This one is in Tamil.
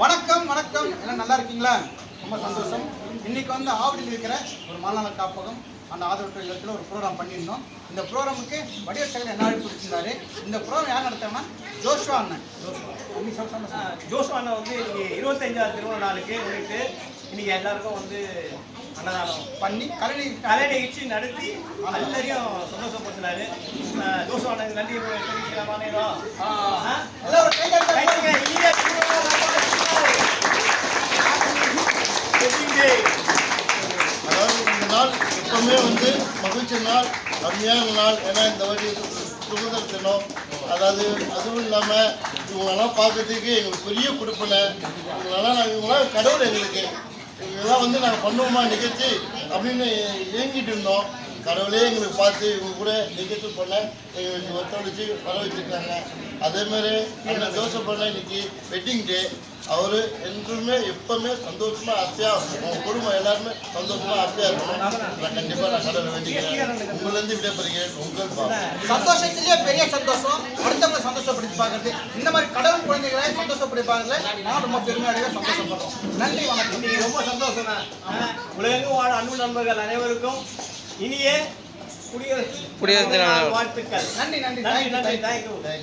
வணக்கம் வணக்கம் எல்லாம் நல்லா இருக்கீங்களா ரொம்ப சந்தோஷம் இன்னைக்கு வந்து ஆவடியில் இருக்கிற ஒரு மாநில காப்பகம் அந்த ஆதரவற்ற இல்லத்தில் ஒரு ப்ரோக்ராம் பண்ணியிருந்தோம் இந்த ப்ரோக்ராமுக்கு வடிவசகர் என்ன அழைப்பு கொடுத்திருந்தாரு இந்த ப்ரோக்ராம் யார் நடத்தாங்கன்னா ஜோஷ்வா அண்ணன் ஜோஷ்வா அண்ணி சொல்ல சொல்ல சொல்ல. ஜோஸ் அண்ணா வந்து இன்னைக்கு இருபத்தஞ்சாவது திருமண நாளுக்கு முன்னிட்டு இன்னைக்கு எல்லாருக்கும் வந்து அன்னதானம் பண்ணி கலை கலை நிகழ்ச்சி நடத்தி எல்லாரையும் சந்தோஷப்படுத்தினாரு ஜோஸ் அண்ணனுக்கு நன்றி தெரிவிக்கலாமா நேரம் எல்லாம் ஒரு கை தட்டல். ரைட்டுங்க, இனிய திருமண நாள் Wedding day. அதாவது இந்த நாள் எப்பவுமே வந்து மகிழ்ச்சி நாள் அருமையான நாள் ஏன்னா இந்த வாட்டி சுதந்திர தினம். அதாவது அதுவும் இல்லாமல் இவங்களெல்லாம் பார்க்கறதுக்கு எங்களுக்கு பெரிய கொடுப்பனை. இவங்களெல்லாம் நாங்கள் இவங்களாம் கடவுள் எங்களுக்கு. இதெல்லாம் வந்து நாங்கள் பண்ணுவோமா நிகழ்ச்சி அப்படின்னு ஏங்கிட்டு இருந்தோம். கடவுளே எங்களுக்கு பார்த்து இவங்க கூட நிகழ்ச்சி பண்ண எங்களுக்கு ஒத்துழைச்சி வர வச்சுருக்காங்க அதேமாதிரி அந்த ஜோசப் பண்ண இன்னைக்கு வெட்டிங் டே அவர் என்றுமே எப்பவுமே சந்தோஷமா ஹாப்பியாக அவங்க குடும்பம் எல்லாருமே சந்தோஷமா ஹாப்பியாக இருக்கணும் நான் கண்டிப்பாக நான் கடவுளை வேண்டிக்கிறேன். உங்களிருந்து விடைபெறுகிறேன் உங்கள் சந்தோஷத்திலேயே பெரிய சந்தோஷம். அடுத்தவங்களை சந்தோஷப்படுத்தி பார்க்கறது. இந்த மாதிரி கடவுள் குழந்தைகளை சந்தோஷப்படுத்தி நான் ரொம்ப பெருமையாக சந்தோஷப்படுறோம். நன்றி வணக்கம். ரொம்ப சந்தோஷம் உலகெங்கும் வாழ அன்பு நண்பர்கள் அனைவருக்கும் இனிய குடியரசு குடியரசு தின வாழ்த்துக்கள். நன்றி நன்றி. நன்றி தேங்க்யூ நன்றி. தேங்க்யூ